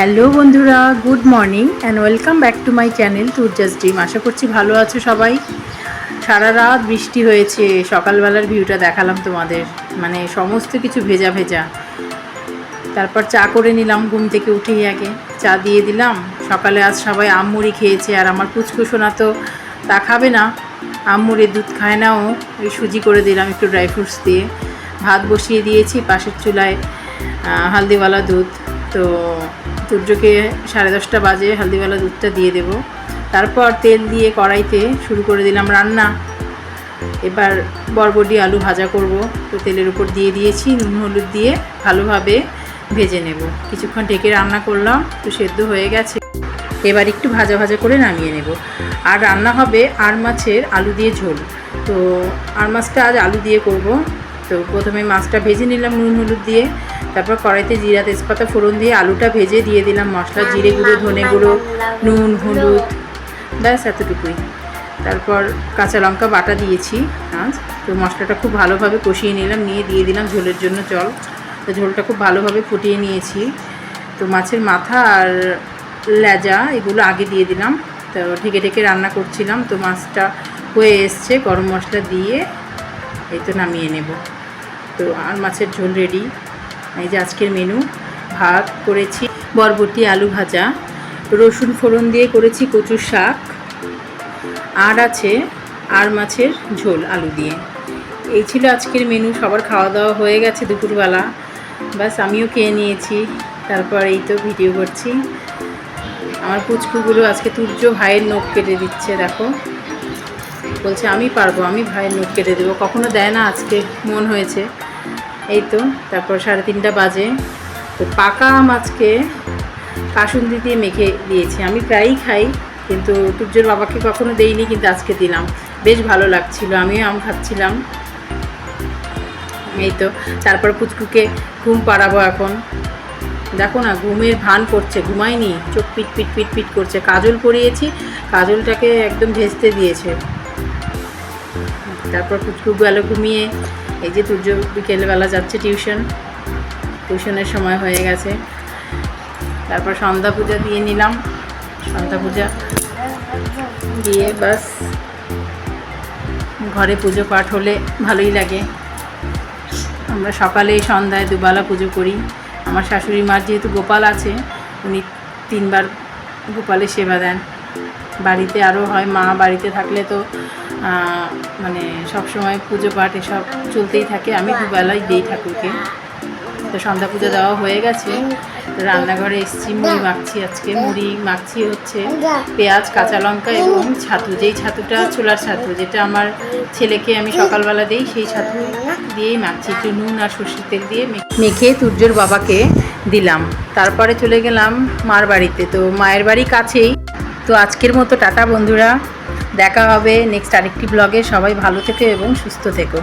Hello বন্ধুরা, good morning and welcome back to my channel তুর্জাস dream আশা করছি ভালো আছো সবাই। সারা রাত বৃষ্টি হয়েছে, সকালবেলার ভিউটা দেখালাম তোমাদের। মানে সমস্ত কিছু ভেজা ভেজা। তারপর চা করে নিলাম ঘুম থেকে উঠেই আগে। চা দিয়ে দিলাম। সকালে আজ সবাই আমমুড়ি খেয়েছে আর আমার পুচকুসোনা তো তা খাবে না। আমমুড়ি দুধ খায় না ও। ওই সুজি করে দিলাম একটু ড্রাই ফ্রুটস দিয়ে। ভাত বসিয়ে দিয়েছি পাশের চুলায় হালদিওয়ালা দুধ। তো সূর্যকে সাড়ে দশটা বাজে হালদিওয়ালা দুধটা দিয়ে দেব। তারপর তেল দিয়ে কড়াইতে শুরু করে দিলাম রান্না। এবার বরবটি আলু ভাজা করব। তো তেলের উপর দিয়ে দিয়েছি, নুন, হলুদ দিয়ে ভালোভাবে ভেজে নেব। কিছুক্ষণ ঢেকে রান্না করলাম, তো সেদ্ধ হয়ে গেছে। এবার একটু ভাজা ভাজা করে নামিয়ে নেব। আর রান্না হবে আর মাছের আলু দিয়ে ঝোল। তো আর মাছটা আজ আলু দিয়ে করব। তো প্রথমে মাছটা ভেজে নিলাম নুন হলুদ দিয়ে। তারপর কড়াইতে জিরা তেজপাতা ফোড়ন দিয়ে আলুটা ভেজে দিয়ে দিলাম মশলা জিরে গুঁড়ো ধনে গুঁড়ো নুন হলুদ ব্যাস এতটুকুই। তারপর কাঁচা লঙ্কা বাটা দিয়েছি আজ। তো মশলাটা খুব ভালোভাবে কষিয়ে নিলাম নিয়ে দিয়ে দিলাম ঝোলের জন্য জল। তো ঝোলটা খুব ভালোভাবে ফুটিয়ে নিয়েছি। তো মাছের মাথা আর লেজা এগুলো আগে দিয়ে দিলাম। তো ঢেকে ঢেকে রান্না করছিলাম। তো মাছটা হয়ে এসছে গরম মশলা দিয়ে। এই তো নামিয়ে নেব। তো আর মাছের ঝোল রেডি এই যে আজকের মেনু ভাত করেছি, বরবটি, আলু ভাজা, রসুন ফোড়ন দিয়ে করেছি কচু শাক, আর আছে আর মাছের ঝোল, আলু দিয়ে। এই ছিল আজকের মেনু সবার খাওয়া দাওয়া হয়ে গেছে দুপুরবেলা। বাস আমিও খেয়ে নিয়েছি, তারপর এই তো ভিডিও করছি। আমার পুচকুগুলো আজকে তুর্য ভাইয়ের নখ কেটে দিচ্ছে, দেখো। বলছে, আমি পারব, আমি ভাইয়ের নখ কেটে দেবো। কখনো দেয় না আজকে, মন হয়েছে। এই তো, তারপর সাড়ে তিনটা বাজে। তো পাকা আম আজকে কাসুন্দি দিয়ে মেখে দিয়েছি। আমি প্রায়ই খাই, কিন্তু তুর্যের বাবাকে কখনো দেইনি, কিন্তু আজকে দিলাম। বেশ ভালো লাগছিল, আমিও আম খাচ্ছিলাম। এই তো, তারপর পুচকুকে ঘুম পাড়াবো এখন। দেখো না, ঘুমের ভান করছে, ঘুমায়নি। চোখ পিট পিট পিট পিট করছে। কাজল পরিয়েছি কাজলটাকে একদম ভেস্তে দিয়েছে। তারপর পুচকু গেল ঘুমিয়ে। এই যে তুর্য বিকেলবেলা যাচ্ছে টিউশন, টিউশনের সময় হয়ে গেছে। তারপর সন্ধ্যা পূজা দিয়ে নিলাম। সন্ধ্যা পূজা দিয়ে বাস, ঘরে পুজো পাঠ হলে ভালোই লাগে। আমরা সকালে সন্ধ্যায় দুবেলা পুজো করি। আমার শাশুড়ি মার যেহেতু গোপাল আছে, উনি তিনবার গোপালের সেবা দেন। বাড়িতে আরও হয়, মা বাড়িতে থাকলে তো মানে সব সময় পুজো পাঠ এসব চলতেই থাকে, আমি দুবেলাই দিই ঠাকুরকে। তো সন্ধ্যা পুজো দেওয়া হয়ে গেছে রান্নাঘরে এসছি, মুড়ি মাখছি আজকে, মুড়ি মাখছি হচ্ছে পেঁয়াজ, কাঁচা লঙ্কা এবং ছাতু, যেই ছাতুটা ছোলার ছাতু, যেটা আমার ছেলেকে আমি সকালবেলা দিই, সেই ছাতু দিয়েই মাখছি, একটু নুন আর সর্ষের তেল দিয়ে মেখে- তুর্যর বাবাকে দিলাম। তারপরে চলে গেলাম মার বাড়িতে, তো মায়ের বাড়ি কাছেই। তো আজকের মতো টাটা বন্ধুরা, দেখা হবে নেক্সট আরেকটি ব্লগে সবাই ভালো থেকো এবং সুস্থ থেকো।